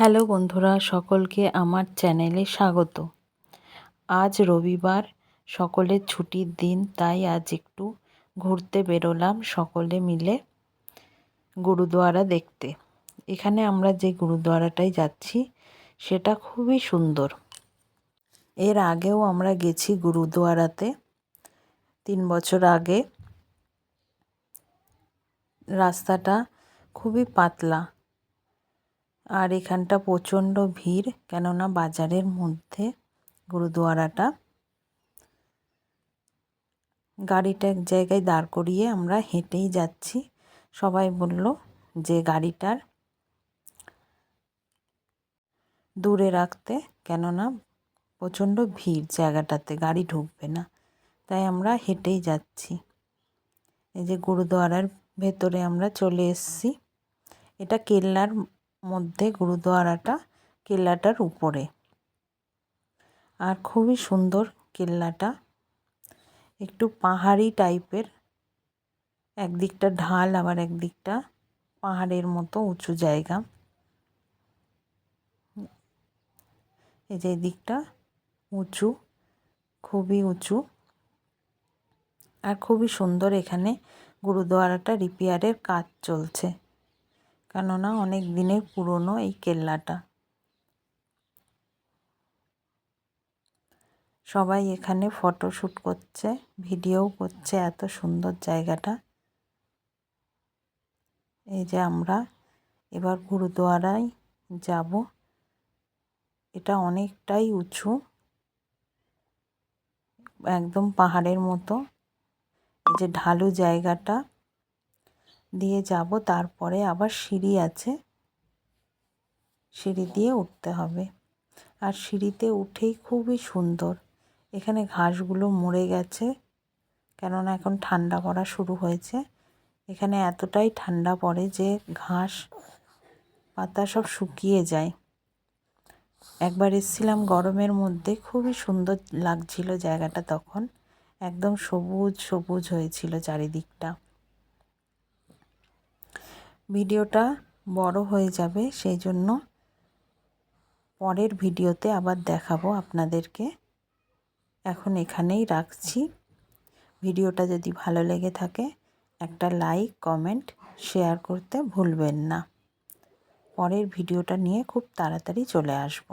Hello বন্ধুরা, সকলকে আমার চ্যানেলে স্বাগত। আজ রবিবার, সকলের ছুটির দিন, তাই আজ একটু ঘুরতে বেরোলাম সকলে মিলে গুরুদুয়ারা দেখতে। এখানে আমরা যে গুরুদুয়ারাটায় যাচ্ছি, সেটা খুবই সুন্দর। এর আগেও আমরা গেছি গুরুদুয়ারাতে, তিন বছর আগে। রাস্তাটা খুবই পাতলা। আর এখানটা প্রচণ্ড ভিড়, কেননা বাজারের মধ্যে গুরুদুয়ারাটা। গাড়িটা এক জায়গায় দাঁড় করিয়ে আমরা হেঁটেই যাচ্ছি। সবাই বলল যে গাড়িটার দূরে রাখতে, কেননা প্রচণ্ড ভিড় জায়গাটাতে, গাড়ি ঢুকবে না। তাই আমরা হেঁটেই যাচ্ছি। এই যে গুরুদুয়ারার ভেতরে আমরা চলে এসেছি। এটা কেল্লার মধ্যে গুরুদুয়ারাটা কেল্লাটার উপরে। আর খুবই সুন্দর কেল্লাটা। একটু পাহাড়ি টাইপের। একদিকটা ঢাল, আবার একদিকটা পাহাড়ের মতো উঁচু জায়গা। এই যে দিকটা উঁচু, খুবই উঁচু। আর খুবই সুন্দর এখানে গুরুদুয়ারাটা রিপেয়ারের কাজ চলছে। কেননা অনেক দিনের পুরনো এই কেল্লাটা। সবাই এখানে ফটো শ্যুট করছে, ভিডিও করছে, এত সুন্দর জায়গাটা। এই যে আমরা এবার গুরুদুয়ারায় যাব। এটা অনেকটাই উঁচু, একদম পাহাড়ের মতো। এই যে ঢালু জায়গাটা। দিয়ে যাব, তারপরে আবার সিঁড়ি আছে। সিঁড়ি দিয়ে উঠতে হবে। আর সিঁড়িতে উঠেই খুবই সুন্দর। এখানে ঘাসগুলো মরে গেছে, কেননা এখন ঠান্ডা পড়া শুরু হয়েছে। এখানে এতটাই ঠান্ডা পড়ে যে ঘাস, পাতা সব শুকিয়ে যায়। একবার এসেছিলাম গরমের মধ্যে, খুবই সুন্দর লাগছিল জায়গাটা তখন। একদম সবুজ সবুজ হয়েছিল চারিদিকটা। ভিডিওটা বড় হয়ে যাবে, সেই জন্য পরের ভিডিওতে আবার দেখাবো আপনাদেরকে। এখন এখানেই রাখছি। ভিডিওটা যদি ভালো লেগে থাকে, একটা লাইক, কমেন্ট, শেয়ার করতে ভুলবেন না। পরের ভিডিওটা নিয়ে খুব তাড়াতাড়ি চলে আসব।